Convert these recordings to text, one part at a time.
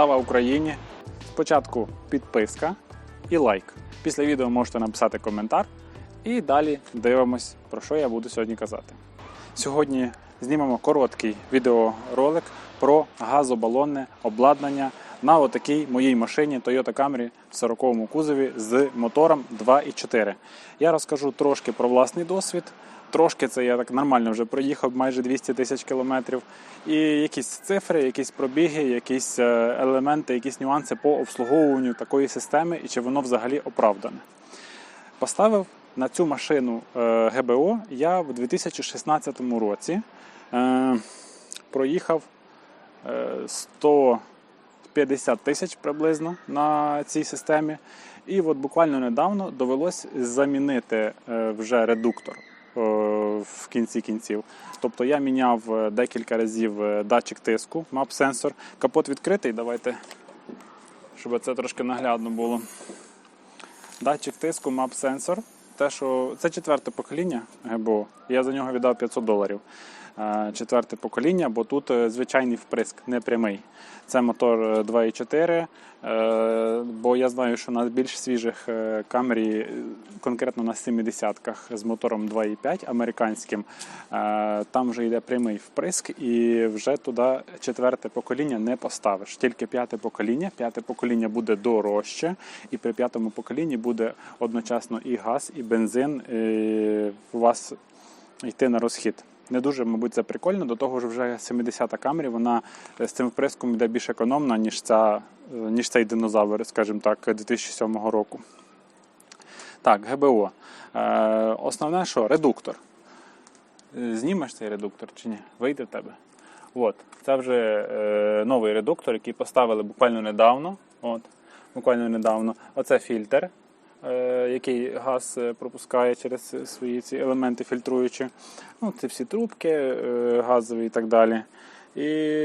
Слава Україні! Спочатку підписка і лайк. Після відео можете написати коментар. І далі дивимось, про що я буду сьогодні казати. Сьогодні знімемо короткий відеоролик про газобалонне обладнання на отакій моїй машині Toyota Camry в 40-му кузові з мотором 2,4. Я розкажу трошки про власний досвід. Трошки це я так нормально вже проїхав майже 200 тисяч кілометрів. І якісь цифри, якісь пробіги, якісь е, елементи, якісь нюанси по обслуговуванню такої системи і чи воно взагалі оправдане. Поставив на цю машину е, ГБО я в 2016 році. Е, проїхав 100 50 тисяч приблизно на цій системі. І от буквально недавно довелось замінити е, вже редуктор е, в кінці кінців. Тобто я міняв е, декілька разів датчик тиску, мап-сенсор. Капот відкритий. Давайте, щоб це трошки наглядно було. Датчик тиску, мап-сенсор. Те, що Це четверте покоління ГБО. Я за нього віддав 500 доларів. Е, Четверте покоління, бо тут е, звичайний вприск, не прямий. Це мотор е, 2.4. е, Бо я знаю, що на більш свіжих камері, конкретно на 70-ках з мотором 2.5 американським, там вже йде прямий вприск, і вже туди четверте покоління не поставиш. Тільки п'яте покоління. П'яте покоління буде дорожче, і при п'ятому поколінні буде одночасно і газ, і бензин е, у вас йти на розхід. Не дуже, мабуть, це прикольно. До того ж, вже 70-та Камрі, вона з цим вприском йде більш економна, ніж, ця, е, ніж цей динозавр, скажімо так, 2007 року. Так, ГБО. Е, основне, що редуктор. Е, Знімеш цей редуктор чи ні? Вийде в тебе. От, це вже е, новий редуктор, який поставили буквально недавно. От, буквально недавно. Оце фільтр, е, який газ е, пропускає через свої ці елементи фільтруючі. Ну, це всі трубки е, газові і так далі. І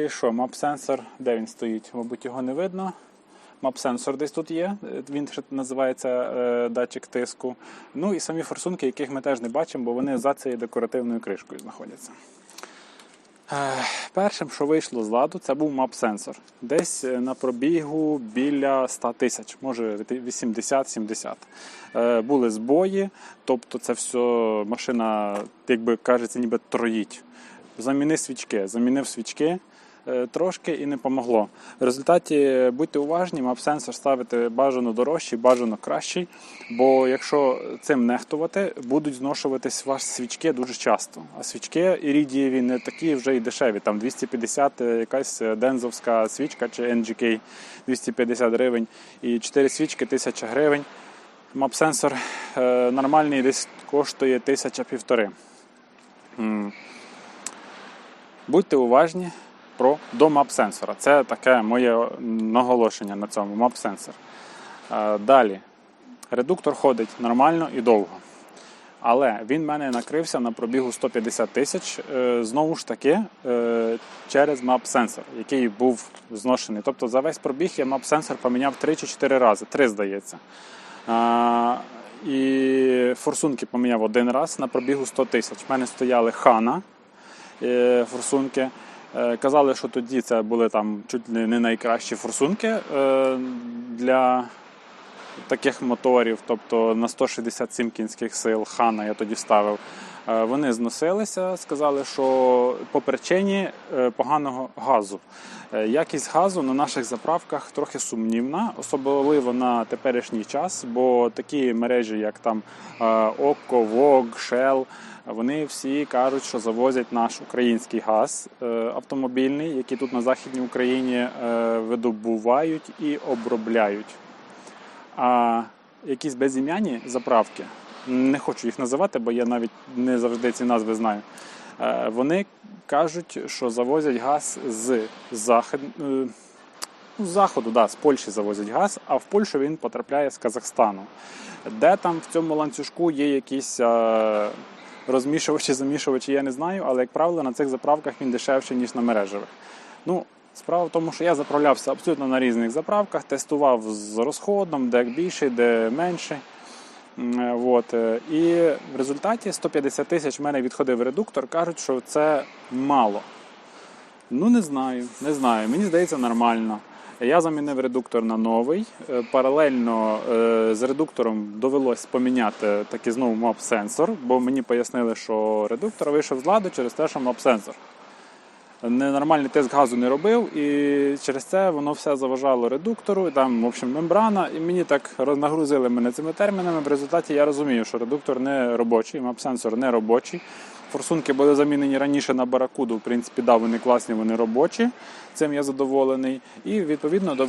що, мап-сенсор, де він стоїть? Мабуть, його не видно. Мап-сенсор десь тут є, е, він ще називається е, датчик тиску. Ну і самі форсунки, яких ми теж не бачимо, бо вони за цією декоративною кришкою знаходяться. Е, Першим, що вийшло з ладу, це був мап-сенсор. Десь е, на пробігу біля 100 тисяч, може 80-70. Е, Були збої, тобто це все машина, якби кажеться, ніби троїть. Заміни свічки, замінив свічки трошки і не помогло. В результаті будьте уважні, мап-сенсор ставити бажано дорожчий, бажано кращий, бо якщо цим нехтувати, будуть зношуватись ваші свічки дуже часто. А свічки ірідієві не такі вже й дешеві. Там 250 е, якась дензовська свічка чи NGK 250 гривень і 4 свічки 1000 гривень. Мап-сенсор е, нормальний десь коштує тисяча півтори. Будьте уважні про до мап-сенсора. Це таке моє наголошення на цьому мап-сенсор. Е, Далі. Редуктор ходить нормально і довго. Але він в мене накрився на пробігу 150 тисяч, е, знову ж таки, е, через мап-сенсор, який був зношений. Тобто за весь пробіг я мап-сенсор поміняв 3 чи 4 рази, 3 здається. І форсунки поміняв один раз на пробігу 100 тисяч. У мене стояли хана е, форсунки. Е, Казали, що тоді це були там чуть не найкращі форсунки е, для таких моторів, тобто на 167 кінських сил хана я тоді ставив. Е, Вони зносилися, сказали, що по причині е, поганого газу. Е, Якість газу на наших заправках трохи сумнівна, особливо на теперішній час, бо такі мережі, як там Окко, Вог, Shell, вони всі кажуть, що завозять наш український газ автомобільний, який тут на Західній Україні видобувають і обробляють. А якісь безім'яні заправки, не хочу їх називати, бо я навіть не завжди ці назви знаю. е, Вони кажуть, що завозять газ з захід... е, ну, заходу, да, з Польщі завозять газ, а в Польщу він потрапляє з Казахстану. Де там в цьому ланцюжку є якісь е, розмішувачі, замішувачі, я не знаю, але, як правило, на цих заправках він дешевший, ніж на мережевих. Ну, Справа в тому, що я заправлявся абсолютно на різних заправках, тестував з розходом, де більший, де менший. Е, От. е, І в результаті 150 тисяч в мене відходив редуктор, кажуть, що це мало. Ну, не знаю, не знаю. Мені здається, нормально. Я замінив редуктор на новий. Е, Паралельно з редуктором довелось поміняти такий знову мап-сенсор, бо мені пояснили, що редуктор вийшов з ладу через те, що мап-сенсор. Ненормальний тиск газу не робив, і через це воно все заважало редуктору. Там, в общем, мембрана, і мені так роз- нагрузили мене цими термінами. В результаті я розумію, що редуктор не робочий, мап-сенсор не робочий. Форсунки були замінені раніше на баракуду. В принципі, да, вони класні, вони робочі. Цим я задоволений. І відповідно до.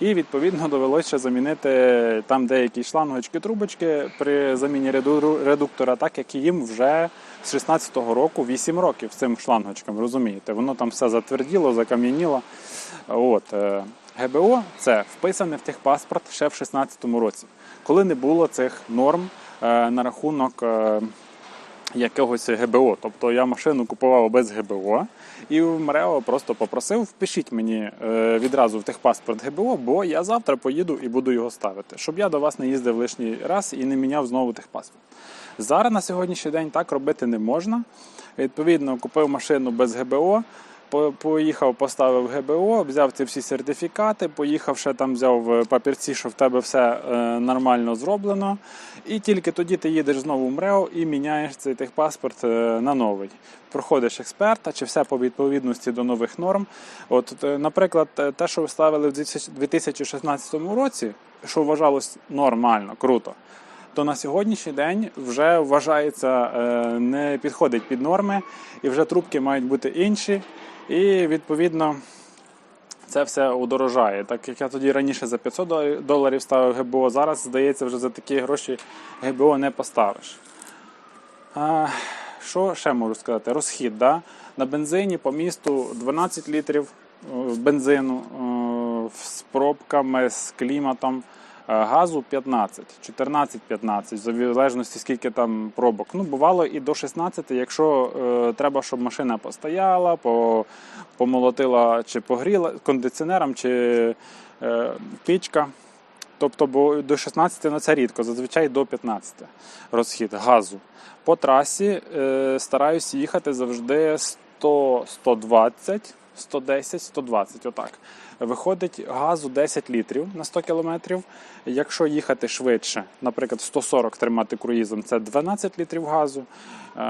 І відповідно довелося замінити там деякі шлангочки, трубочки при заміні реду- редуктора, так як їм вже з 16-го року 8 років цим шлангочкам, розумієте? Воно там все затверділо, закам'яніло. От. е, ГБО це вписане в техпаспорт ще в 16-му році, коли не було цих норм е, на рахунок. е, якогось ГБО. Тобто я машину купував без ГБО і в МРЕО просто попросив, впишіть мені відразу в техпаспорт ГБО, бо я завтра поїду і буду його ставити, щоб я до вас не їздив лишній раз і не міняв знову техпаспорт. Зараз на сьогоднішній день так робити не можна. Відповідно, купив машину без ГБО. Поїхав, поставив ГБО, взяв ці всі сертифікати, поїхав ще там, взяв е, папірці, що в тебе все е, нормально зроблено. І тільки тоді ти їдеш знову в МРЕО і міняєш цей техпаспорт е, на новий. Проходиш експерта, чи все по відповідності до нових норм. От, наприклад, те, що ви ставили в 2016 році, що вважалось нормально, круто. То на сьогоднішній день вже вважається е, не підходить під норми, і вже трубки мають бути інші. І відповідно це все удорожає. Так як я тоді раніше за 500 доларів ставив ГБО, зараз, здається, вже за такі гроші ГБО не поставиш. А, що ще можу сказати? Розхід. Да? На бензині по місту 12 літрів е, бензину е, з пробками, з кліматом. Е, Газу 15, 14-15, в залежності скільки там пробок. Ну, бувало і до 16, якщо е, треба, щоб машина постояла, по, помолотила чи погріла кондиціонером, чи е, пічка. Тобто бо до 16 на це рідко, зазвичай до 15 розхід газу. По трасі е, стараюся їхати завжди 100, 120, 110, 120, отак. Виходить газу 10 літрів на 100 кілометрів. Якщо їхати швидше, наприклад, 140 тримати круїзом, це 12 літрів газу. Е,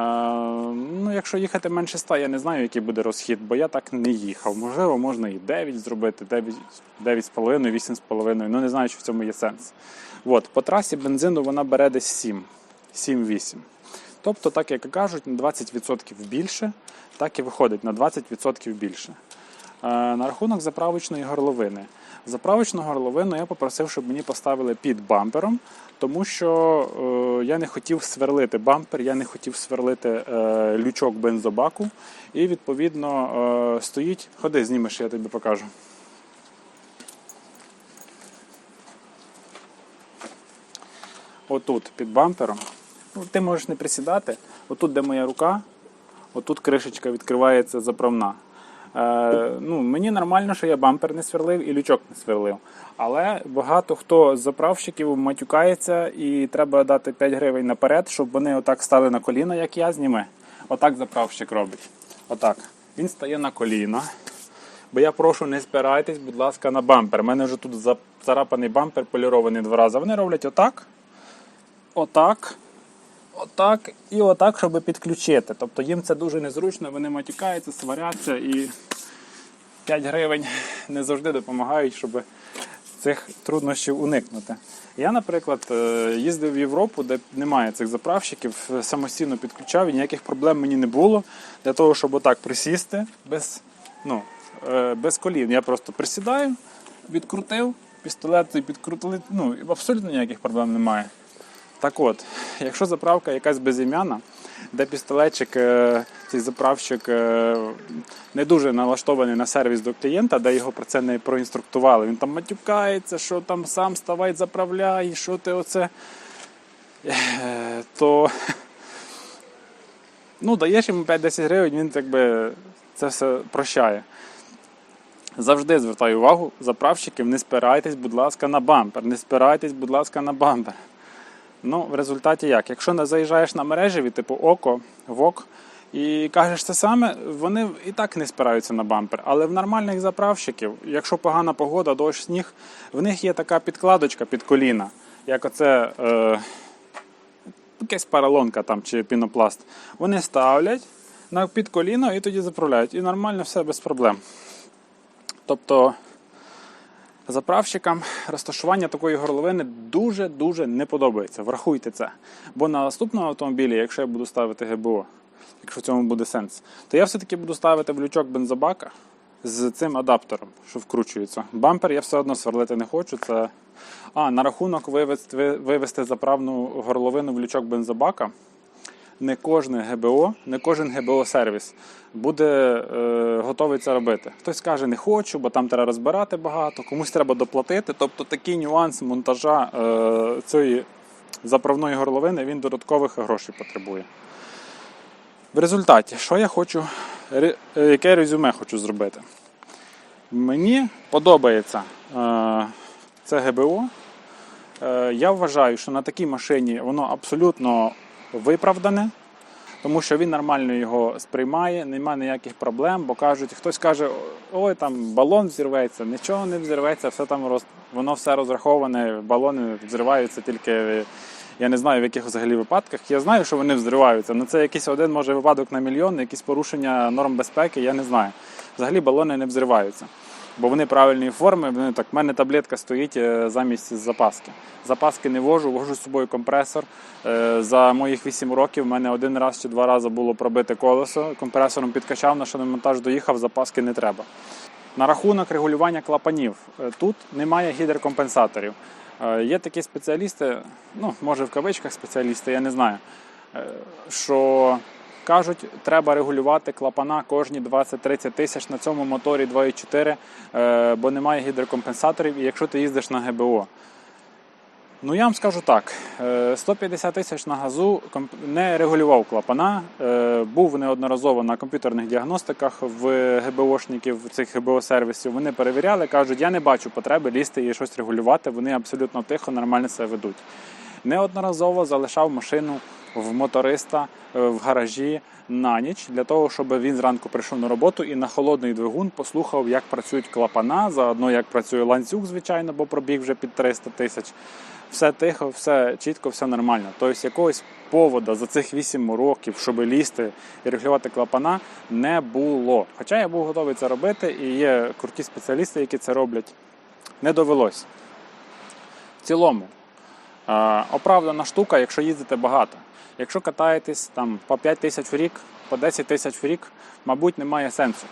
ну, якщо їхати менше 100, я не знаю, який буде розхід, бо я так не їхав. Можливо, можна і 9 зробити, 9,5, 8,5. Ну не знаю, чи в цьому є сенс. От, по трасі бензину вона бере десь 7, 7-8. Тобто, так як кажуть, на 20% більше, так і виходить на 20% більше. Е, На рахунок заправочної горловини. Заправочну горловину я попросив, щоб мені поставили під бампером, тому що е, я не хотів сверлити бампер, я не хотів сверлити е, лючок бензобаку. І відповідно стоїть. Ходи, знімеш, я тобі покажу. Отут під бампером. Ну, ти можеш не присідати. Отут, де моя рука, отут кришечка відкривається заправна. Е, ну, мені нормально, що я бампер не сверлив і лючок не сверлив. Але багато хто з заправщиків матюкається і треба дати 5 гривень наперед, щоб вони отак стали на коліна, як я зніме. Отак заправщик робить. Отак. Він стає на коліна. Бо я прошу, не спирайтесь, будь ласка, на бампер. У мене вже тут царапаний бампер полірований два рази. Вони роблять отак, отак, отак і отак, щоб підключити. Тобто їм це дуже незручно, вони матюкаються, сваряться і 5 гривень не завжди допомагають, щоб цих труднощів уникнути. Я, наприклад, е, їздив в Європу, де немає цих заправщиків, самостійно підключав і ніяких проблем мені не було. Для того, щоб отак присісти без, ну, е, без колін. Я просто присідаю, відкрутив, пістолет цей підкрутили, ну, абсолютно ніяких проблем немає. Так от, якщо заправка якась безім'яна, де пістолетчик, е, цей заправщик е, не дуже налаштований на сервіс до клієнта, де його про це не проінструктували. Він там матюкається, що там сам ставай, заправляй, що ти оце. Е, То ну, даєш йому 5-10 гривень, він якби це все прощає. Завжди звертаю увагу заправщиків, не спирайтесь, будь ласка, на бампер. Не спирайтесь, будь ласка, на бампер. Ну, в результаті як? Якщо не заїжджаєш на мережеві, типу ОКО, ВОК, І кажеш те саме, вони і так не спираються на бампер. Але в нормальних заправщиків, якщо погана погода, дощ, сніг, в них є така підкладочка під коліна, як оце е, якась паралонка там чи пінопласт. Вони ставлять під коліно і тоді заправляють. І нормально все без проблем. Тобто заправщикам розташування такої горловини дуже-дуже не подобається. Врахуйте це. Бо на наступному автомобілі, якщо я буду ставити ГБО, якщо в цьому буде сенс, то я все-таки буду ставити в лючок бензобака з цим адаптером, що вкручується. Бампер я все одно сверлити не хочу. Це... А, на рахунок вивести, вивести заправну горловину в лючок бензобака. Не кожне ГБО, не кожен ГБО-сервіс буде е, готовий це робити. Хтось каже, не хочу, бо там треба розбирати багато, комусь треба доплатити. Тобто такий нюанс монтажа е, цієї заправної горловини він додаткових грошей потребує. В результаті, що я хочу, е, яке резюме хочу зробити? Мені подобається е, це ГБО. Е, я вважаю, що на такій машині воно абсолютно виправдане, тому що він нормально його сприймає, немає ніяких проблем, бо кажуть, хтось каже, ой, там балон взірветься, нічого не взірветься, все там роз... воно все розраховане, балони взриваються тільки. Я не знаю, в яких взагалі випадках. Я знаю, що вони взриваються. але це якийсь один може випадок на мільйон, якісь порушення норм безпеки, я не знаю. Взагалі балони не взриваються. Бо вони правильної форми. Вони так, в мене таблетка стоїть е, замість запаски. Запаски не вожу, вожу з собою компресор. Е, За моїх 8 років в мене один раз чи два рази було пробите колесо. Компресором підкачав, на шиномонтаж доїхав, запаски не треба. На рахунок регулювання клапанів. Е, Тут немає гідрокомпенсаторів. Є такі спеціалісти, ну може в кавичках спеціалісти, я не знаю, що кажуть, треба регулювати клапана кожні 20-30 тисяч на цьому моторі 2.4, е, бо немає гідрокомпенсаторів, і якщо ти їздиш на ГБО. Ну я вам скажу так: е, 150 тисяч на газу не регулював клапана. е, Був неодноразово на комп'ютерних діагностиках в ГБОшників цих ГБО-сервісів. Вони перевіряли, кажуть, я не бачу потреби лізти і щось регулювати. Вони абсолютно тихо, нормально себе ведуть. Неодноразово залишав машину в моториста е, в гаражі на ніч для того, щоб він зранку прийшов на роботу і на холодний двигун послухав, як працюють клапана, заодно як працює ланцюг, звичайно, бо пробіг вже під 300 тисяч. Все тихо, все чітко, все нормально. Тобто якогось повода за цих 8 років, щоб лізти і регулювати клапана, не було. Хоча я був готовий це робити, і є круті спеціалісти, які це роблять. Не довелось. В цілому, оправдана штука, якщо їздите багато. Якщо катаєтесь там по 5 тисяч в рік, по 10 тисяч в рік, мабуть, немає сенсу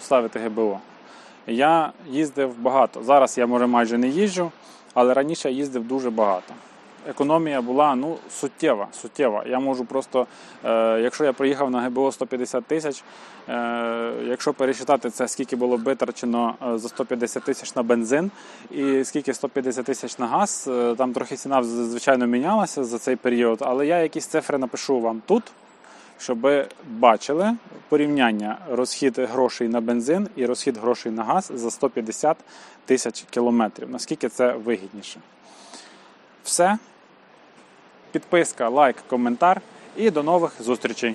ставити ГБО. Я їздив багато. Зараз я може майже не їжджу, але раніше я їздив дуже багато. Економія була ну, суттєва. суттєва. Я можу просто, е, якщо я приїхав на ГБО 150 тисяч, е, якщо пересчитати це, скільки було витрачено е, за 150 тисяч на бензин і скільки 150 тисяч на газ, е, там трохи ціна звичайно мінялася за цей період, але я якісь цифри напишу вам тут, щоб ви бачили порівняння розхід грошей на бензин і розхід грошей на газ за 150 тисяч кілометрів. Наскільки це вигідніше? Все. Підписка, лайк, коментар і до нових зустрічей.